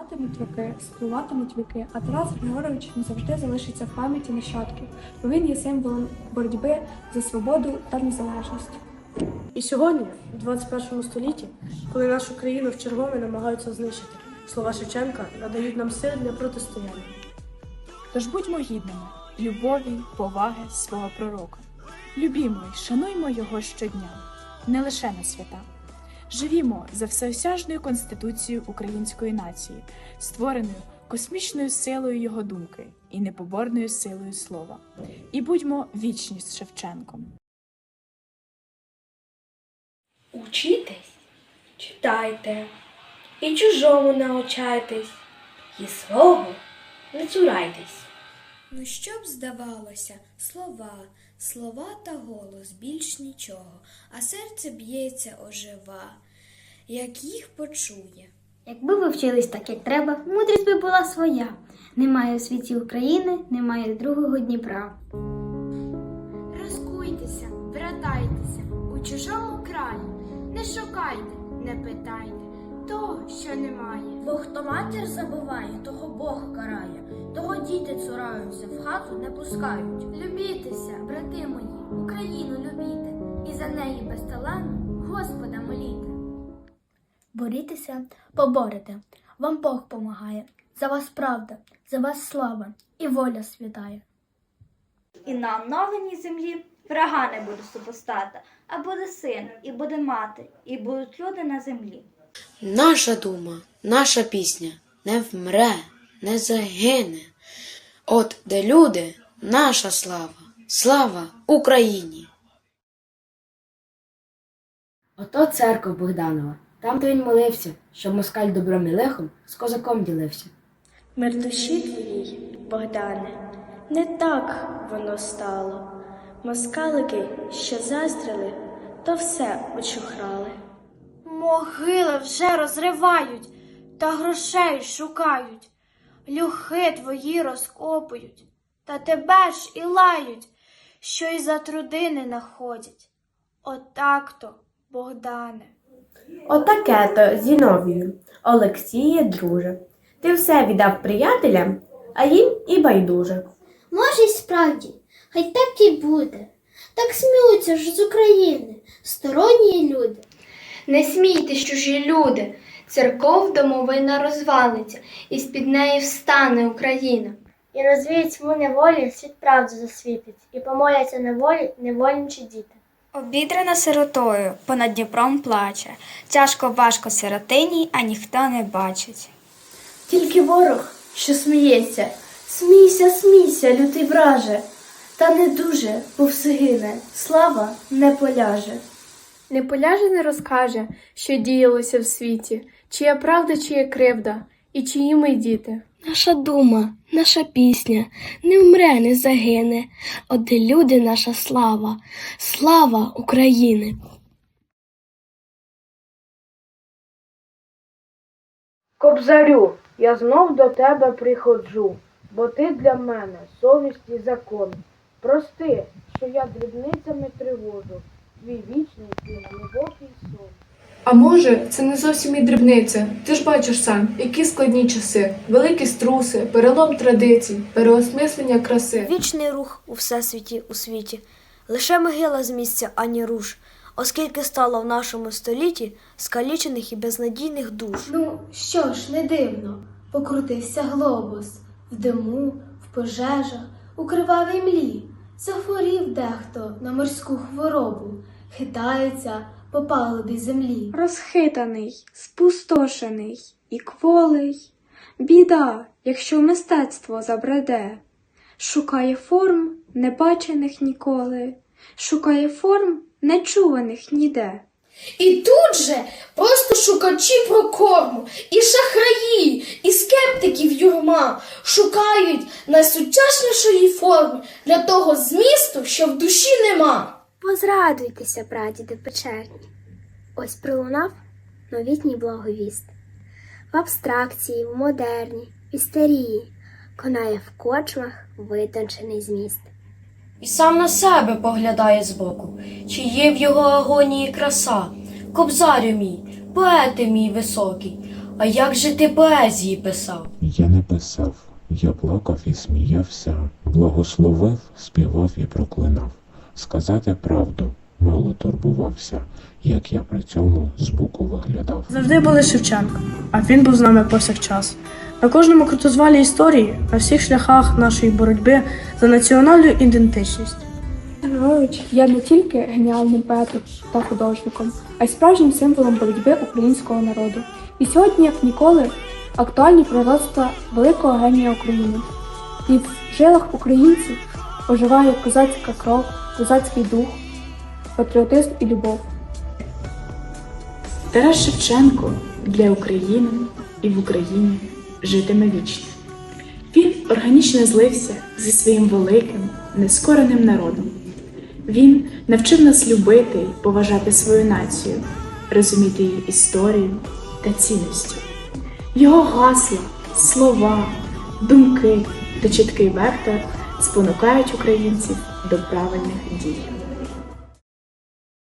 Минатимуть роки, спливатимуть віки, а Тарас Григорович назавжди залишиться в пам'яті нащадків, бо він є символом боротьби за свободу та незалежність. І сьогодні, у 21 столітті, коли нашу країну вчергове намагаються знищити, слова Шевченка надають нам сил для протистояння. Тож будьмо гідними любові, поваги свого пророка. Любімо й шануймо його щодня, не лише на свята. Живімо за всеосяжною конституцією української нації, створеною космічною силою його думки і непоборною силою слова. І будьмо вічні з Шевченком. Учітесь, читайте, і чужому научайтесь, і свого не цурайтесь. Ну що б здавалося, слова, слова та голос більш нічого, а серце б'ється ожива, як їх почує. Якби ви вчились так, як треба, мудрість би була своя. Немає у світі України, немає другого Дніпра. Розкуйтеся, вертайтеся у чужому краї, не шукайте, не питайте того, що немає. Бо хто матір забуває, того Бог карає, того діти цураються, в хату не пускають. Любітеся, брати мої, Україну любіте, і за неї безталанно Господа моліте. Борітеся, поборете. Вам Бог помагає. За вас правда, за вас слава і воля святає. І на оновленій землі врага не буде супостата, а буде син, і буде мати, і будуть люди на землі. Наша дума, наша пісня не вмре, не загине. От де люди, наша слава, слава Україні! Ото церква Богданова. Там то він молився, щоб москаль добром і лихом з козаком ділився. Мир душі твоїй, Богдане, не так воно стало. Москалики, що заздрили, то все очухрали. Могили вже розривають та грошей шукають, люхи твої розкопують, та тебе ж і лають, що й за труди не находять. Отак-то, Богдане. Отаке то, Зіновію, Олексіє, друже. Ти все віддав приятелям, а їм і байдуже. Може, й справді, хай так і буде. Так сміються ж з України, сторонні люди. Не смійтесь, чужі люди, церков домовина розвалиться, і з-під неї встане Україна. І розвіють тьму неволі, світ правду засвітить, і помоляться на волі невольничі діти. Обідрана сиротою, понад Дніпром плаче. Тяжко важко сиротині, а ніхто не бачить. Тільки ворог, що сміється, смійся, смійся, лютий враже, та не дуже, бо все гине, слава не поляже. Не поляже не розкаже, що діялося в світі, чия правда, чия кривда, і чиї ми діти. Наша дума, наша пісня не вмре, не загине, от де люди наша слава, слава України. Кобзарю, я знов до тебе приходжу, бо ти для мене совість і закон. Прости, що я дрібницями тривожу, твій вічний твій глибокий сон. А може, це не зовсім і дрібниця. Ти ж бачиш сам, які складні часи, великі струси, перелом традицій, переосмислення краси. Вічний рух у всесвіті у світі, лише могила з місця, ані руш, оскільки стало в нашому столітті скалічених і безнадійних душ. Ну, що ж, не дивно, покрутився глобус в диму, в пожежах, у кривавій млі. Захворів дехто на морську хворобу, хитається по палубі землі. Розхитаний, спустошений і кволий. Біда, якщо мистецтво забреде, шукає форм, небачених ніколи, шукає форм, нечуваних ніде. І тут же просто шукачі прокорму, і шахраї, і скептиків юрма шукають найсучаснішої форми для того змісту, що в душі нема. Позрадуйтеся, прадіди печерні. Ось пролунав новітній благовіст. В абстракції, в модерні, в істерії конає в кочмах витончений зміст. І сам на себе поглядає збоку, чи є в його агонії краса. Кобзарю мій, поете мій високий, А як же ти поезії писав? Я не писав, я плакав і сміявся, благословив, співав і проклинав. Сказати правду, мало турбувався, як я при цьому збоку виглядав. Завжди були Шевченко, а він був з нами повсякчас. На кожному крутозвалі історії, на всіх шляхах нашої боротьби за національну ідентичність. Григорович є не тільки геніальним поетом та художником, а й справжнім символом боротьби українського народу. І сьогодні, як ніколи, актуальні пророцтва великого генія України. І в жилах українців оживає козацька кров, козацький дух, патріотизм і любов. Тарас Шевченко для України і в Україні житиме вічно. Він органічно злився зі своїм великим, нескореним народом. Він навчив нас любити і поважати свою націю, розуміти її історію та цінності. Його гасла, слова, думки та чіткий вектор спонукають українців до правильних дій.